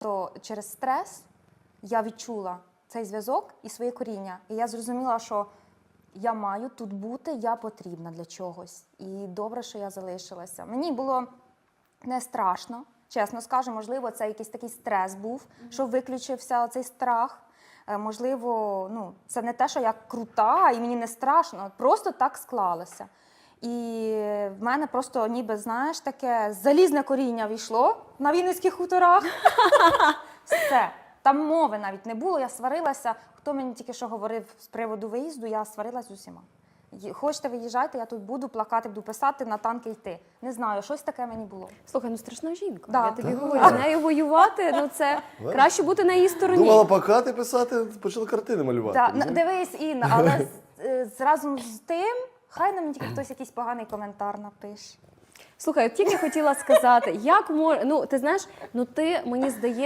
То через стрес я відчула цей зв'язок і своє коріння. І я зрозуміла, що я маю тут бути, я потрібна для чогось. І добре, що я залишилася. Мені було не страшно, чесно скажу, можливо, це якийсь такий стрес був, що виключився цей страх. Е, Можливо, ну, це не те, що я крута і мені не страшно, просто так склалося. І в мене просто ніби, знаєш, таке залізне коріння війшло на Вінницьких хуторах. Все. Там мови навіть не було, я сварилася. Хто мені тільки що говорив з приводу виїзду, я сварилася з усіма. Хочете виїжджайте, я тут буду плакати, буду писати, на танки йти. Не знаю, щось таке мені було. Слухай, ну страшна жінка. Да. Я тобі говорю, з нею воювати, ну це краще бути на її стороні. Думала плакати, писати, почала картини малювати. Да, дивись, Інна, але з, е, з- разом з тим, хай нам тільки хтось якийсь поганий коментар напише. Слухай, от тільки хотіла сказати, як може, ну ти знаєш, ну ти мені здається.